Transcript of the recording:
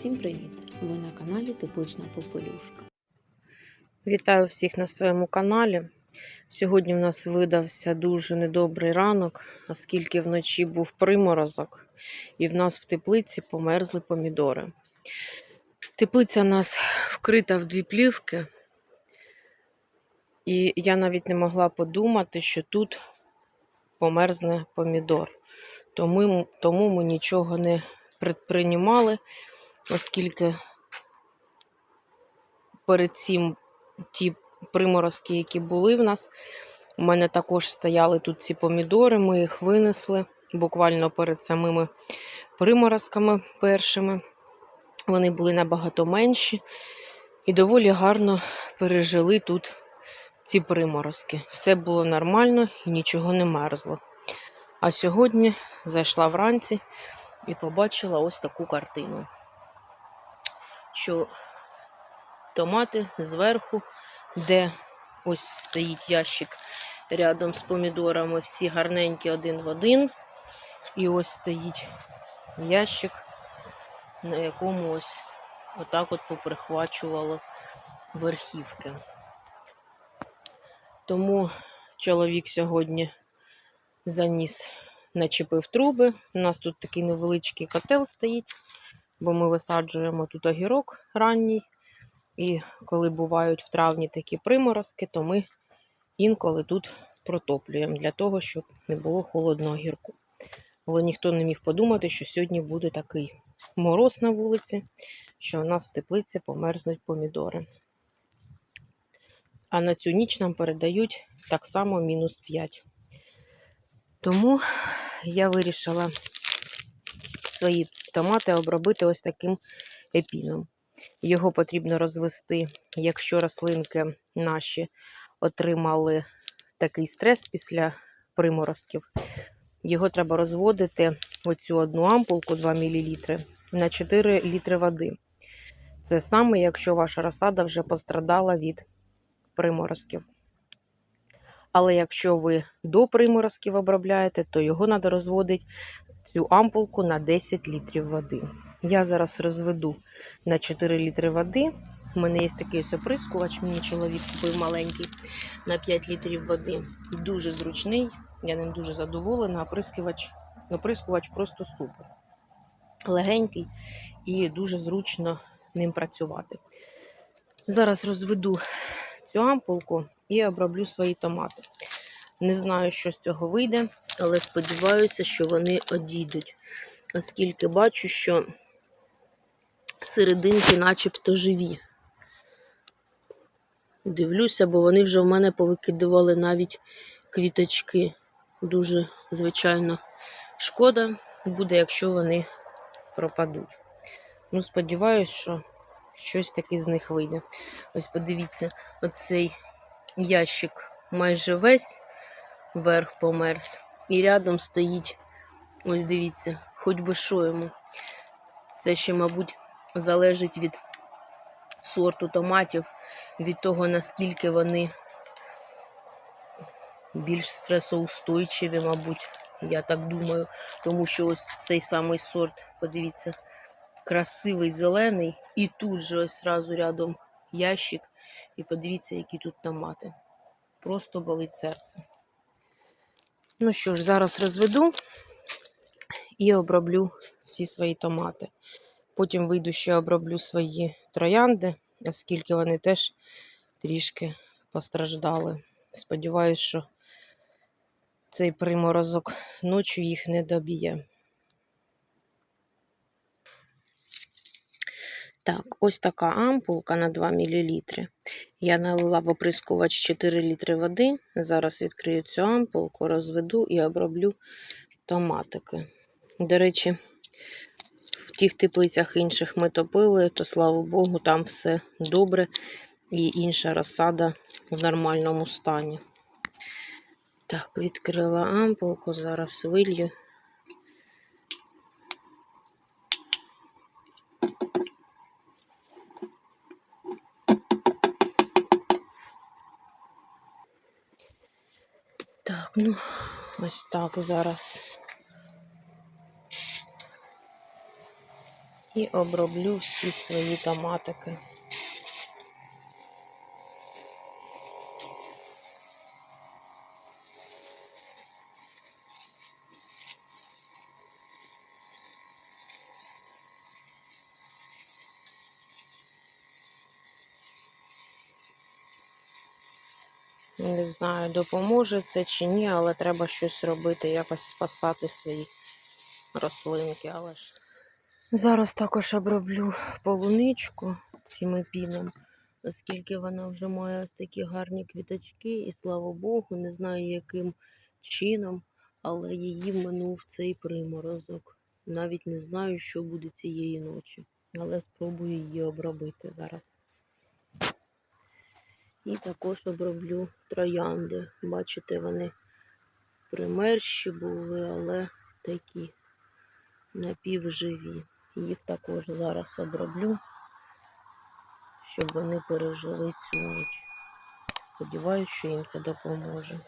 Всім привіт! Ви на каналі Теплична Попелюшка. Вітаю всіх на своєму каналі. Сьогодні в нас видався дуже недобрий ранок, оскільки вночі був приморозок, і в нас в теплиці померзли помідори. Теплиця у нас вкрита в дві плівки, і я навіть не могла подумати, що тут померзне помідор. Тому, тому ми нічого не предприймали, оскільки перед цим ті приморозки, які були в нас. У мене також стояли тут ці помідори, ми їх винесли буквально перед самими приморозками першими. Вони були набагато менші і доволі гарно пережили тут ці приморозки. Все було нормально і нічого не мерзло. А сьогодні зайшла вранці і побачила ось таку картину, що томати зверху, де ось стоїть ящик рядом з помідорами, всі гарненькі один в один. І ось стоїть ящик, на якому ось отак от поприхвачувало верхівки. Тому чоловік сьогодні заніс, начепив труби. У нас тут такий невеличкий котел стоїть, бо ми висаджуємо тут огірок ранній. І коли бувають в травні такі приморозки, то ми інколи тут протоплюємо для того, щоб не було холодного гірку. Але ніхто не міг подумати, що сьогодні буде такий мороз на вулиці, що у нас в теплиці померзнуть помідори. А на цю ніч нам передають так само мінус 5. Тому я вирішила свої томати обробити ось таким епіном. Його потрібно розвести, якщо рослинки наші отримали такий стрес після приморозків. Його треба розводити оцю одну ампулку 2 мл на 4 літри води. Це саме, якщо ваша розсада вже пострадала від приморозків. Але якщо ви до приморозків обробляєте, то його треба розводити цю ампулку на 10 літрів води. Я зараз розведу на 4 літри води. У мене є такий ось оприскувач, мені чоловік купив маленький на 5 літрів води. Дуже зручний, я ним дуже задоволена. Оприскувач, оприскувач просто супер. Легенький і дуже зручно ним працювати. Зараз розведу цю ампулку і оброблю свої томати. Не знаю, що з цього вийде, але сподіваюся, що вони одійдуть, оскільки бачу, що серединки начебто живі. Дивлюся, бо вони вже в мене повикидували навіть квіточки. Дуже, звичайно, шкода буде, якщо вони пропадуть. Ну, сподіваюся, що щось таке з них вийде. Ось подивіться, оцей ящик майже весь верх померз. І рядом стоїть, ось дивіться, хоч би що йому. Це ще, мабуть, залежить від сорту томатів, від того, наскільки вони більш стресоустойчиві, мабуть, я так думаю. Тому що ось цей самий сорт, подивіться, красивий зелений, і тут же ось зразу рядом ящик. І подивіться, які тут томати. Просто болить серце. Ну що ж, зараз розведу і оброблю всі свої томати. Потім вийду ще оброблю свої троянди, оскільки вони теж трішки постраждали. Сподіваюсь, що цей приморозок ночі їх не доб'є. Так, ось така ампулка на 2 мл. Я налила в оприскувач 4 літри води. Зараз відкрию цю ампулку, розведу і оброблю томатики. До речі, в тих теплицях інших ми топили, то слава Богу, там все добре і інша розсада в нормальному стані. Так, відкрила ампулку, зараз вилью. Так, ну, ось так зараз І оброблю всі свої томатики. Не знаю, допоможе це чи ні, але треба щось робити, якось спасати свої рослинки. Але ж зараз також оброблю полуничку цим епіном, оскільки вона вже має ось такі гарні квіточки, і слава Богу, не знаю яким чином, але її минув цей приморозок. Навіть не знаю, що буде цієї ночі, але спробую її обробити зараз. І також оброблю троянди. Бачите, вони примерші були, але такі напівживі. Їх також зараз оброблю, щоб вони пережили цю ніч. Сподіваюся, що їм це допоможе.